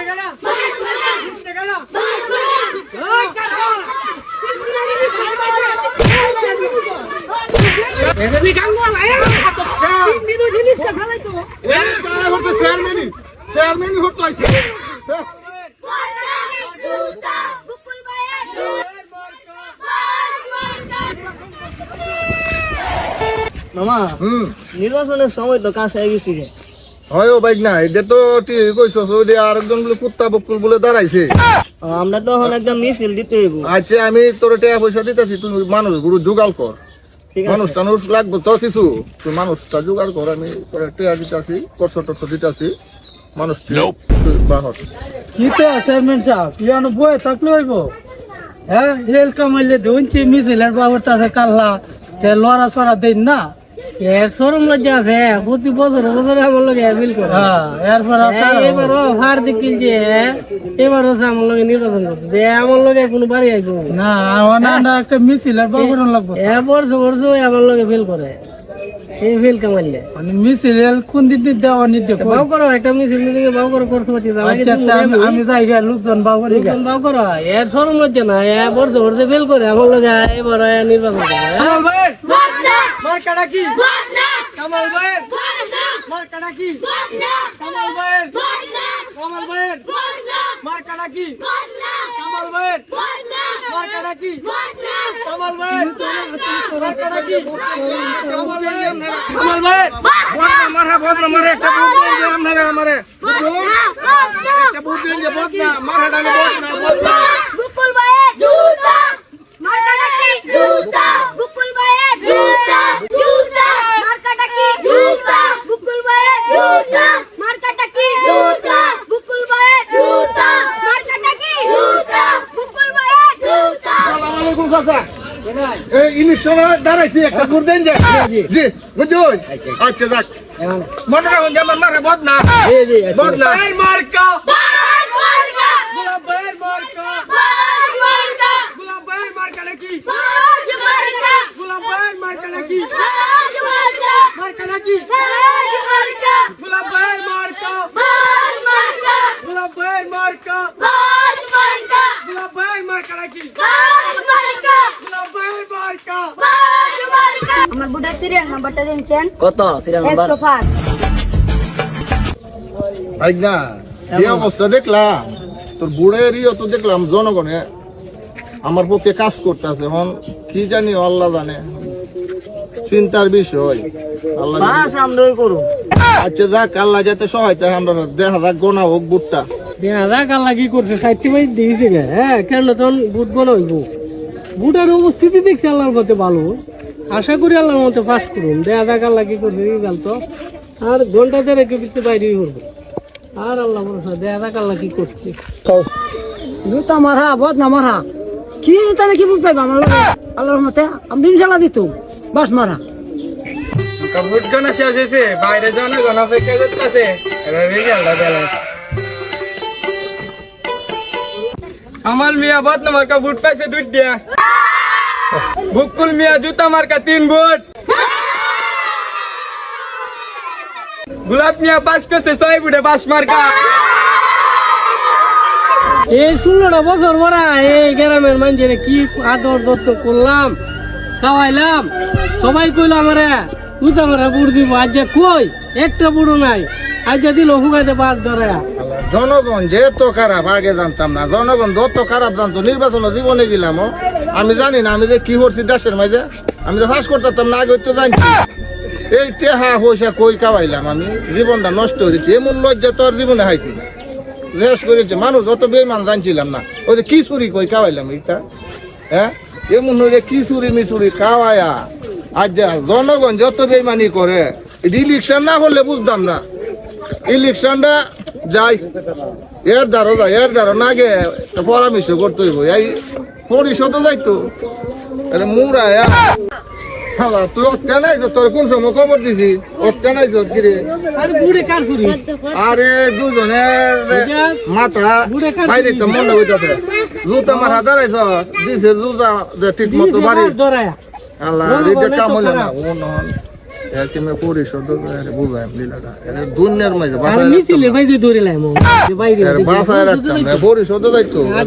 টাকা না বিশ টাকা না মামা নির্বাচনের সময় তো কাজ হয়ে গেছি রে। হয় ও বাইক না এটা তো ঠিক কইছস ওই যে আরেকজন বলে কুত্তা বকুল বলে দাঁড়াইছে। আমরা তো এখন একটা মিছিল দিতে হইব। আচ্ছা আমি তোর টাকা পয়সা দিতেছি তুই মানুষ গুরু জোগাড় কর। মানুষ টানুষ লাগবে তো কিছু। তুই মানুষটা জোগাড় কর আমি টাকা দিতেছি দিতেছি। মানুষ তুই বাহর কি তো চেয়ারম্যান সাহেব ইয়ানো বয়ে থাকলে হইব? হ্যাঁ রেল কামাইলে ধুনছি মিছিলের বাবর তাছে কাল্লা। তে লড়া ছড়া দেন না। এর শোরুম লজ্জা আছে প্রতি বছর বছর আমার লগে বিল করে। হ্যাঁ এরপর এবারও হার দেখিল যে এবারও সে আমার লগে নির্বাচন করছে। যে আমার লগে কোনো বাড়ি আইব না। একটা মিছিলের বাবর লাগবে। এ বর্ষ বর্ষ আমার লগে ফেল করে। এই ফেল কামাইলে। মানে মিছিল কোন দিন দিন দেওয়া নিতে বাউ করো একটা মিছিল দিকে বাউ করো করতে পারছি না আচ্ছা আমি- আমি যাই গিয়া লোকজন বাউ বাবর বাউ করো এর শোরুম লজ্জা না এ বর্ষ বর্ষ ফেল করে আমার লগে এবার এ নির্বাচন করে কামাল ভাই! মার কাটা কি কামাল ভাই! মার কাটা কি কামাল ভাই! কামাল ভাই! মার কাটা কি কামাল ভাই! মার কাটা কি কামাল ভাই। কামাল ভাই কামাল মারা বদনা মারে একটা বুদ্ধি দিয়ে আমরা মারে একটা বুদ্ধি দিয়ে বদনা মারা ডালে বদনা বদনা বুকুল ভাইয়ে জুতা মার্কাটা কি জুতা বুকুল ভাইয়ে জুতা জুতা মার্কাটা কি জুতা বুকুল ভাইয়ে জুতা মার্কাটা কি জুতা বুকুল ভাইয়ে জুতা মার্কাটা কি জুতা বুকুল ভাইয়ে জুতা আসসালামু আলাইকুম চাচা ইলেকশন দাঁড়াইছি একটা গুড় দেন যে। জি। বুঝুন? আচ্ছা যাক। মোটর যেমন মারে বদনা। বদনা। ভাইয়ের মার্কা। নাকি? মার্কা। নাকি? ভাইয়ের মার্কা বাস মার্কা গোলাপ ভাইয়ের মার্কা নাকি বাস মার্কা গোলাপ ভাইয়ের মার্কা নাকি বাস মার্কা মার্কা নাকি বাস মার্কা গোলাপ ভাইয়ের মার্কা বাস মার্কা গোলাপ ভাইয়ের মার্কা বাস মার্কা গোলাপ ভাইয়ের মার্কা নাকি বাস মার্কা গোলাপ ভাইয়ের মার্কা বাস আমার সিরিয়াল নাম্বারটা দিনছেন কত সিরিয়াল নাম্বার একশো পাঁচ। ভাই না যে অবস্থা দেখলাম। তোর বুড়েরই তো দেখলাম জনগণে। আমার পক্ষে কাজ করতেছে এখন কি জানি আল্লাহ জানে। চিন্তার বিষয়। আল্লাহ আমরা করুন। আচ্ছা যাক আল্লাহ যাতে সহায়তা হয়, আমরা দেখা যাক গোনা হোক বুটটা দেখা কাল্লা কি করছে সাইডটি বাই দিয়েছে গে হ্যাঁ কেন তখন বুট বলে হইব বুটের অবস্থিতি দেখছি আল্লাহর মতে ভালো। আশা করি আল্লাহ মতে পাস করুন। দেখা যাক আল্লাহ কি করছে কি গেল তো আর ঘণ্টা দেড় একটু বিতে বাইরে করব আর আল্লাহ ভরসা দেখা যাক আল্লাহ কি করছে। জুতা মারা বদনা মারা। কি তাহলে কি বুঝ পাইবা আমার লগে? আল্লাহর মতে আমি ইনশাল্লাহ দিত বাস মারা। ভোট গণা শেষ হয়েছে বাইরে জনগণ অপেক্ষা করতেছে। এবার রেজাল্টটা দিলাম কামাল মিয়া বাদ মার্কা ভোট পাইছে দুইটা বুকুল মিয়া জুতা মার্কা তিন ভোট। গোলাপ মিয়া পাস করছে ছয় ভোটে পাস মার্কা। এই ষোলোটা বছর পরা এই গ্রামের মানুষের কি আদর দত্ত করলাম খাওয়াইলাম সবাই কইলো আমারে তুই আমরা বুড় দিব আজ যে কই? একটা বুড়ো নাই আজ যে দিল হুগাইতে বাদ ধরে। জনগণ যে তো খারাপ আগে জানতাম না। জনগণ যত খারাপ জানতো নির্বাচন জীবনে গেলাম ও। আমি জানি না, আমি যে কি করছি দেশের মাঝে, আমি যে ফাঁস করতাম না, আগে তো জানছি এই টেহা পয়সা কই কাবাইলাম আমি? জীবনটা নষ্ট হয়েছে এমন লজ্জা তো আর জীবনে হাইছি রেস করেছে মানুষ অত বেমান জানছিলাম না, ওই যে কি চুরি কই কাবাইলাম এইটা? হ্যাঁ? এমন হয়ে কি চুরি মিচুরি খাওয়ায়া আজ যা, জনগণ যত বেমানি করে ইলেকশন না করলে বুঝতাম না। ইলেকশনটা যাই, এর দ্বারা যাই এর দ্বারা না গে পরামর্শ করতে হইব। এই পরিষদও যাইতো আরে মুরা হালা তুই তোর কোন সময় খবর দিছি অতকা নাই কিরে আরে বুড়ে কার চুরি আরে দুজনে মাথা বাইরে তো মনে হইতাছে জুতা মাথা দাঁড়াইছ দিছে জুতা যে ঠিক মতো বাড়ি আল্লাহ এটা কাম তো হইল না ও নহন একেমে পরিশোধ বুঝাই লীলাটা এটা দুনিয়ার মাঝে আর বাসায় ভাই যে ধরে লাইম বাইরে রাখতাম না। এর বাসায় রাখতাম পরিশোধ যাইতো আর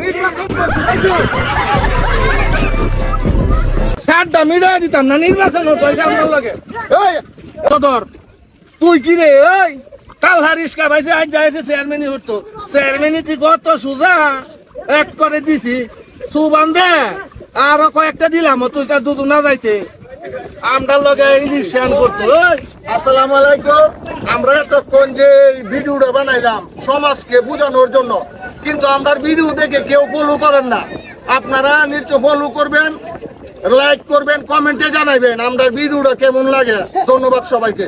নির্বাচন করছিস দিতাম না নির্বাচন হতো আমার লাগে। এই সদর তুই কি রে এই? কাল হারিসকা ভাইছে আজ যাইছে চেয়ারম্যানই হতো চেয়ারম্যানই তুই কত সুজা? এক করে দিছি। সুবান দে আরও কয়েকটা দিলাম তুই তার দুধ না যাইতে। আমরা লগে ইলেকশন করতো আসসালামু আলাইকুম। আমরা এতক্ষণ যে ভিডিওটা বানাইলাম সমাজকে বোঝানোর জন্য কিন্তু আমরা ভিডিও দেখে কেউ ফলো করেন না। আপনারা নিশ্চয় ফলো করবেন লাইক করবেন কমেন্টে জানাবেন আমরা ভিডিওটা কেমন লাগে? ধন্যবাদ সবাইকে।